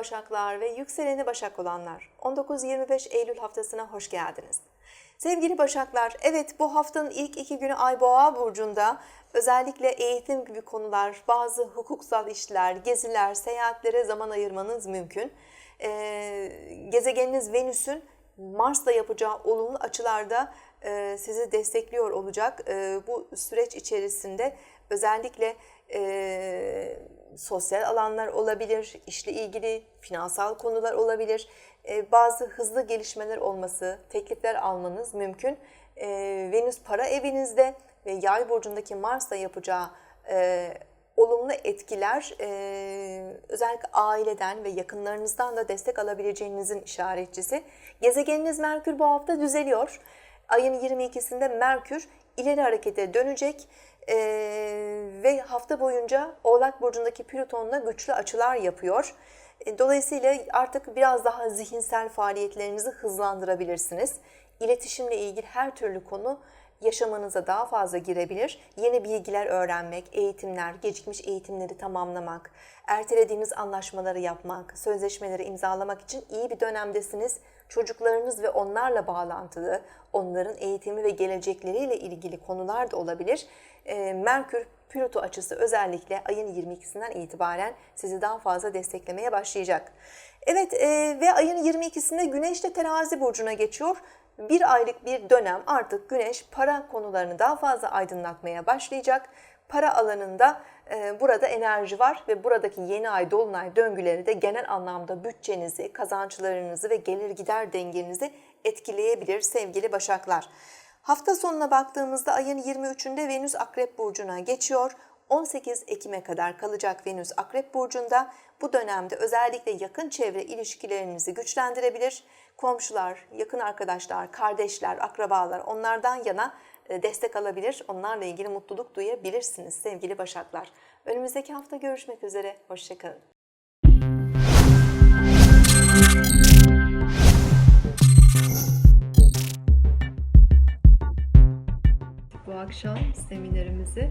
Başaklar ve yükseleni Başak olanlar 19-25 Eylül haftasına hoş geldiniz. Sevgili Başaklar, evet bu haftanın ilk iki günü Ay Boğa burcunda özellikle eğitim gibi konular, bazı hukuksal işler, geziler, seyahatlere zaman ayırmanız mümkün. Ee, gezegeniniz Venüs'ün Mars'la yapacağı olumlu açılarda e, sizi destekliyor olacak. E, bu süreç içerisinde özellikle e, sosyal alanlar olabilir, işle ilgili finansal konular olabilir, e, bazı hızlı gelişmeler olması, teklifler almanız mümkün. E, Venüs para evinizde ve Yay burcundaki Mars'la yapacağı e, olumlu etkiler e, özellikle aileden ve yakınlarınızdan da destek alabileceğinizin işaretçisi. Gezegeniniz Merkür bu hafta düzeliyor. Ayın 22'sinde Merkür ileri harekete dönecek e, ve hafta boyunca Oğlak Burcu'ndaki Plüton'la güçlü açılar yapıyor. E, Dolayısıyla artık biraz daha zihinsel faaliyetlerinizi hızlandırabilirsiniz. İletişimle ilgili her türlü konu yaşamanıza daha fazla girebilir. Yeni bilgiler öğrenmek, eğitimler, gecikmiş eğitimleri tamamlamak, ertelediğiniz anlaşmaları yapmak, sözleşmeleri imzalamak için iyi bir dönemdesiniz. Çocuklarınız ve onlarla bağlantılı, onların eğitimi ve gelecekleriyle ilgili konular da olabilir. Ee, Merkür Plüto açısı özellikle ayın 22'sinden itibaren sizi daha fazla desteklemeye başlayacak. Evet e, ve ayın 22'sinde Güneş de terazi burcuna geçiyor. Bir aylık bir dönem artık Güneş para konularını daha fazla aydınlatmaya başlayacak. Para alanında e, burada enerji var ve buradaki yeni ay dolunay döngüleri de genel anlamda bütçenizi, kazançlarınızı ve gelir gider dengenizi etkileyebilir sevgili Başaklar. Hafta sonuna baktığımızda ayın 23'ünde Venüs Akrep Burcu'na geçiyor. 18 Ekim'e kadar kalacak Venüs Akrep Burcu'nda. Bu dönemde özellikle yakın çevre ilişkilerinizi güçlendirebilir. Komşular, yakın arkadaşlar, kardeşler, akrabalar onlardan yana e, destek alabilir. Onlarla ilgili mutluluk duyabilirsiniz sevgili Başaklar. Önümüzdeki hafta görüşmek üzere. Hoşçakalın. Akşam seminerimizi